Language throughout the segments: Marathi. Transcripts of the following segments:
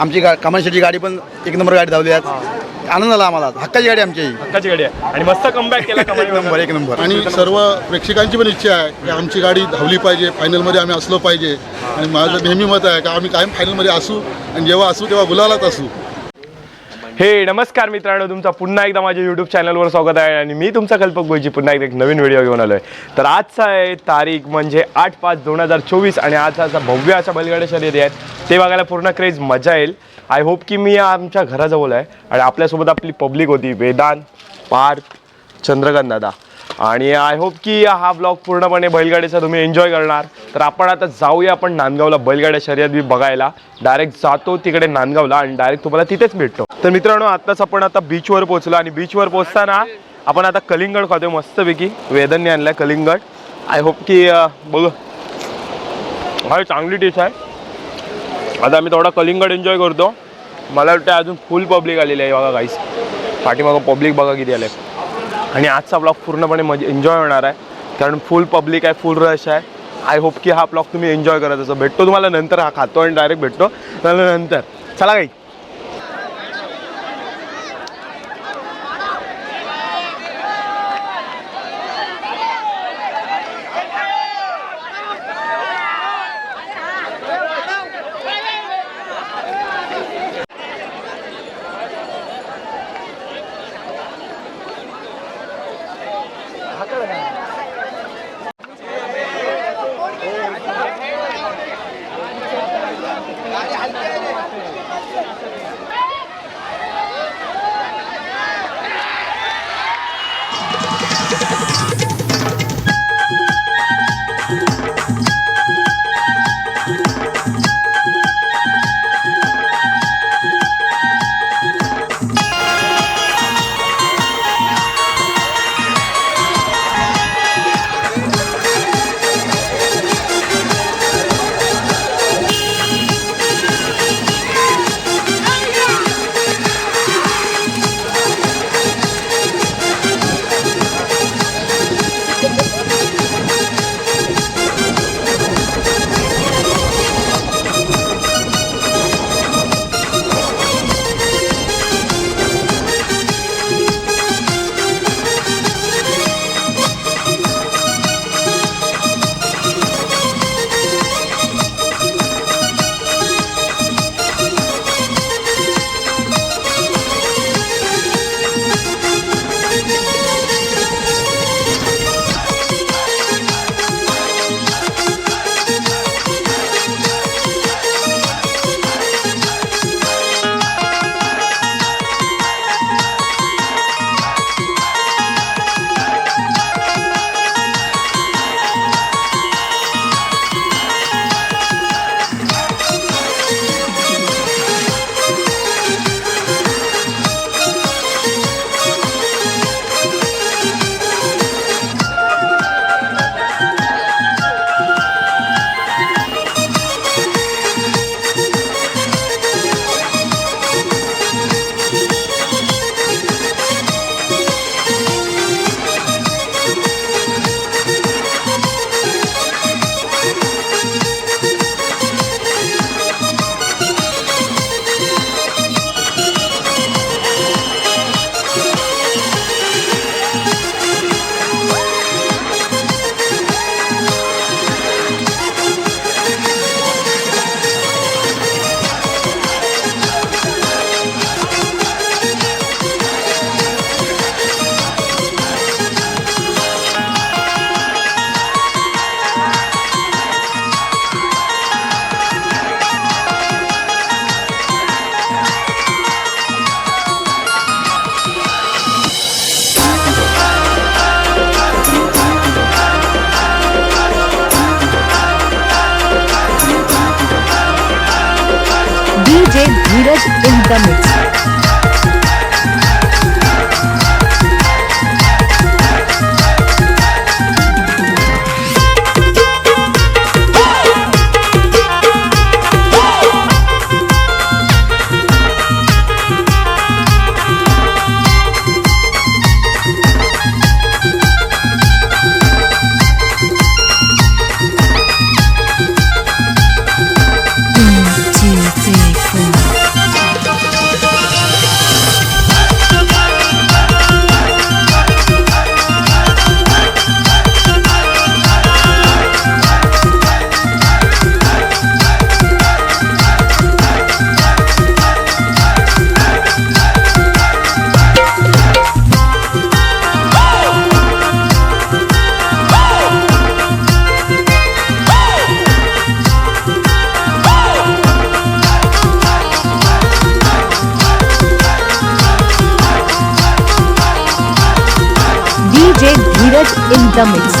आमची गा कमांशीची गाडी पण एक नंबर गाडी धावली आज. आनंद झाला आम्हाला. हक्काची गाडी आमची. ही. हक्काची गाडी आहे. आणि मस्त कमबॅक केला एक नंबर एक नंबर. आणि सर्व प्रेक्षकांची पण इच्छा आहे की आमची गाडी धावली पाहिजे फायनलमध्ये आम्ही असलो पाहिजे. आणि माझं नेहमी मत आहे की आम्ही कायम फायनलमध्ये असू आणि जेव्हा असू तेव्हा गुलालात असू. हे नमस्कार मित्रांनो तुमचा पुन्हा एकदा माझ्या यूट्यूब चॅनलवर स्वागत आहे आणि मी तुमचा कल्पक गोयची पुन्हा एकदा एक नवीन व्हिडिओ घेऊन आलो आहे तर आजचा आहे तारीख म्हणजे आठ पाच दोन हजार चोवीस आणि आजचा असा भव्य अशा बैलगाड्या शर्यती आहेत ते बघायला पूर्ण क्रेज मजा येईल. आय होप की मी आमच्या घराजवळ आहे आणि आपल्यासोबत आपली पब्लिक होती वेदांत पार्थ चंद्रकांत दादा. आणि आय होप की हा ब्लॉग पूर्णपणे बैलगाडीचा तुम्ही एन्जॉय करणार. तर आपण आता जाऊया आपण नांदगावला बैलगाड्या शर्यत बघायला. डायरेक्ट जातो तिकडे नांदगावला आणि डायरेक्ट तुम्हाला तिथेच भेटतो. तर मित्रांनो आत्ताच आपण आता बीचवर पोहोचलो आणि बीचवर पोहोचताना आपण आता कलिंगड खातोय मस्तपैकी. वेदनने आणलाय कलिंगड. आय होप की बघू. हा चांगली डिश आहे. आता आम्ही थोडा कलिंगड एन्जॉय करतो. मला वाटतं अजून फुल पब्लिक आलेली आहे बघा काहीच पाठीमागं पब्लिक बघा किती आले आणि आजचा ब्लॉग पूर्णपणे मजा एन्जॉय होणार आहे. कारण फुल पब्लिक आहे फुल रश आहे. आय होप की हा ब्लॉग तुम्ही एन्जॉय करत असं भेटतो तुम्हाला नंतर हा खातो आणि डायरेक्ट भेटतो. नंतर. चला काही the mix.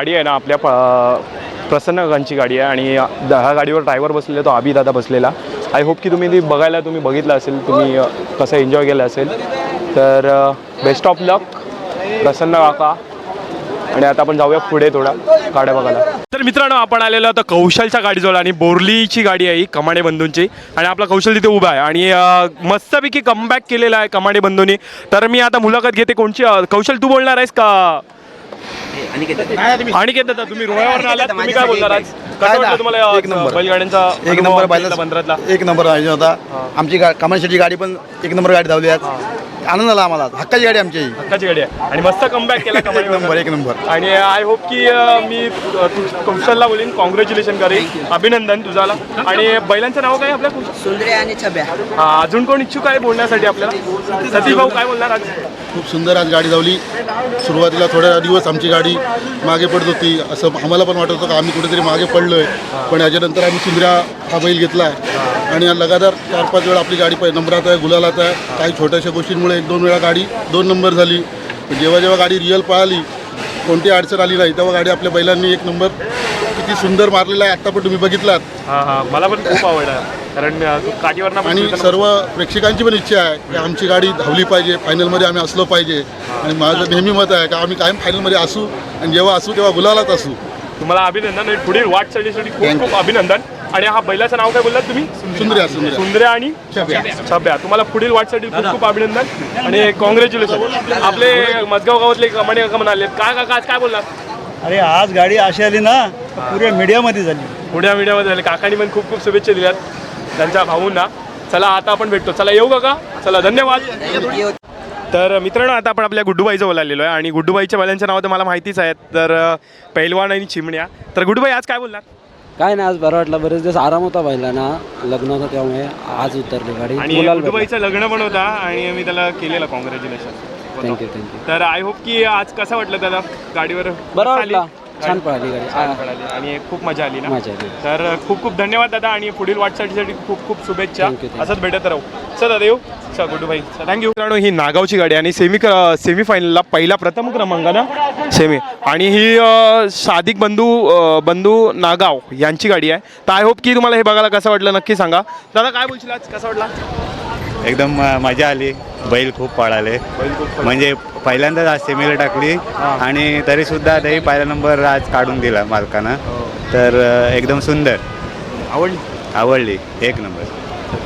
गाडी आहे ना आपल्या प- प्रसन्नगंजची गाडी आहे आणि ह्या गाडीवर ड्रायव्हर बसलेला तो आबी दादा बसलेला. आय होप की तुम्ही ती बघायला तुम्ही बघितलं असेल तुम्ही कसं एन्जॉय केलं असेल. तर बेस्ट ऑफ लक प्रसन्न काका. आणि आता आपण जाऊया पुढे थोडा गाड्या बघायला. तर मित्रांनो आपण आलेलो आता कौशलच्या गाडीजवळ आणि बोरलीची गाडी आहे ही कमाडे बंधूंची. आणि आपला कौशल तिथे उभा आहे. आणि मस्तपैकी कमबॅक केलेला आहे कमाडे बंधूंनी. तर मी आता मुलाखत घेते कोणची कौशल तू बोलणार आहेस का? आणि घेत तुम्ही रोह्यावर आलात तुम्ही काय बोलणार आज? काय वाटलं? तुम्हाला एक नंबर. बैलगाड्यांचा एक नंबर एक नंबर पाहिजे होता. आमची गा गाडी पण एक नंबर गाडी धावली आज. आनंद झाला आम्हाला. हक्काची गाडी आमची. ही. हक्काची गाडी आहे. आणि मस्त कमबॅक केला एक नंबर एक नंबर. आणि आय होप की अ, मी अ, तु- कौशलला बोलीन. कॉंग्रॅच्युलेशन करेन अभिनंदन तुझाला. आणि बैलांचं नाव काय आपल्या सुंदरे आणि छब्या. हा, अजून कोण इच्छुक आहे बोलण्यासाठी आपल्याला? सतीश भाऊ काय बोलणार आज? खूप सुंदर आज गाडी धावली. सुरुवातीला थोड्या दिवस आमची गाडी मागे पडत होती. असं आम्हाला पण वाटत होतं का आम्ही कुठेतरी मागे पडलो आहे पण याच्यानंतर आम्ही सुंदऱ्या हा बैल घेतला आणि लगातार चार पाच वेळा आपली गाडी पहि- नंबरात आहे गुलालात आहे. काही छोट्याशा गोष्टींमुळे एक दोन वेळा गाडी दोन नंबर झाली. जेव्हा जेव्हा गाडी रिअल पळाली कोणती अडचण आली नाही तेव्हा गाडी आपल्या बैलांनी एक नंबर किती सुंदर मारलेला आहे आत्ता पण तुम्ही बघितलात. हा हा. मला पण खूप आवडला. कारण काठीवरनं आणि सर्व प्रेक्षकांची पण इच्छा आहे की आमची गाडी धावली पाहिजे फायनलमध्ये आम्ही असलो पाहिजे. आणि माझं नेहमी मत आहे का आम्ही कायम फायनलमध्ये असू आणि जेव्हा असू तेव्हा गुलालात असू. तुम्हाला अभिनंदन आणि पुढील वाटचालीसाठी खूप खूप अभिनंदन. आणि हा बैलाचं नाव काय बोललात तुम्ही? सुंदर्या सुंदर्या. सुंदर्या आणि छब्या तुम्हाला पुढील वाटसाठी खूप खूप अभिनंदन आणि कॉंग्रॅच्युलेशन आपले मजगाव गावातले कमाडी काका म्हणाले. काय काका आज काय बोलणार अरे आज गाडी अशी आली ना पुऱ्या मीडियामध्ये झाली. पुण्या मीडियामध्ये झाले. काकांनी पण खूप खूप शुभेच्छा दिल्यात त्यांच्या भाऊंना. चला आता आपण भेटतो. चला येऊ काका. चला धन्यवाद. तर मित्रांनो आता आपण आपल्या गुड्डूबाईजवळ आलेलो आहे. आणि गुड्डूबाईच्या बैलांचं नाव तर मला माहितीच आहेत तर अ, पैलवान आणि चिमण्या. तर गुड्डूबाई आज काय बोलणार काय नाही आज बरं वाटलं. बरेच दिवस आराम होता पहिला ना. लग्न होतं त्यामुळे आज उतरली गाडी. आणि मुलाला लग्न पण होता आणि मी त्याला केलेलं congratulation thank you thank you तर आय होप की आज कसं वाटलं त्याला गाडीवर? बरं? वाटलं. छान पळाली गाडी. छान आ, पळाली. आणि खूप मजा आली ना? मजा आली. तर खूप खूप धन्यवाद दादा आणि पुढील वाटचालीसाठी खूप खूप शुभेच्छा. Thank you, thank you. असंच भेटत राहू. चल दादा येऊ चल. गुड्डू भाई थँक्यू मित्रांनो ही नागावची गाडी आणि सेमी सेमी फायनलला पहिला प्रथम क्रमांक ना? सेमी आणि ही अ, सादिक बंधू अ, बंधू नागाव यांची गाडी आहे. तर आय होप की तुम्हाला हे बघायला कसं वाटलं नक्की सांगा. दादा काय बोलशील आज? कसा वाटला? एकदम मजा आली. बैल खूप पळाले. म्हणजे पहिल्यांदाच आज सेमीला टाकली. आणि तरी सुद्धा त्याही पहिला नंबर आज काढून दिला मालकानं. तर एकदम सुंदर. आवडली? आवडली. एक नंबर.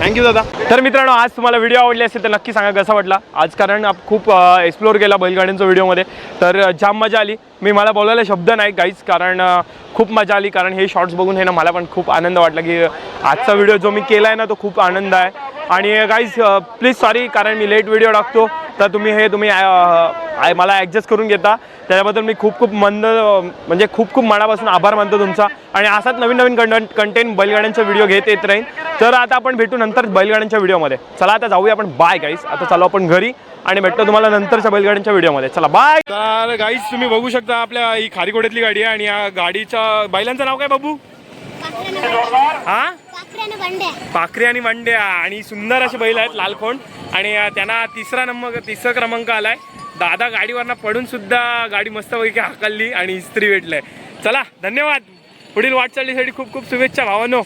थँक्यू दादा. तर मित्रांनो आज तुम्हाला व्हिडिओ आवडली असेल तर नक्की सांगा कसा वाटला. आज कारण आप खूप एक्सप्लोर केला बैलगाड्यांचा व्हिडिओमध्ये तर जाम मजा आली. मी मला बोलायला शब्द नाही काहीच कारण खूप मजा आली. कारण हे शॉर्ट्स बघून हे ना मला पण खूप आनंद वाटला की आजचा व्हिडिओ जो मी केला आहे ना तो खूप आनंद आहे. आणि गाईज प्लीज सॉरी कारण मी लेट व्हिडिओ टाकतो. तर तुम्ही हे तुम्ही uh, uh, मला ॲडजस्ट करून घेता. त्याच्याबद्दल मी खूप खूप मंद uh, म्हणजे खूप खूप मनापासून आभार मानतो तुमचा. आणि असाच नवीन नवीन कंटेंट कंटेंट बैलगाड्यांचा व्हिडिओ घेत येत राहील तर आता आपण भेटू नंतर बैलगाड्यांच्या व्हिडिओमध्ये चला आता जाऊया आपण. बाय गाईस आता चालू आपण घरी. आणि भेटतो तुम्हाला नंतरच्या बैलगाड्यांच्या व्हिडिओमध्ये चला बाय तर गाईस तुम्ही बघू शकता आपल्या ही खारीकोड्यातली गाडी आहे. आणि या गाडीच्या बैलांचं नाव काय बाबू? हा? पाखरे आणि वंड्या. आणि सुंदर असे बैल आहेत लालखोंड. आणि त्यांना तिसरा नंबर तिसरा क्रमांक आलाय. दादा गाडीवरनं पडून सुद्धा गाडी मस्तपैकी हाकलली आणि इस्त्री भेटलंय चला धन्यवाद. पुढील वाटचालीसाठी खूप खूप शुभेच्छा भावांनो.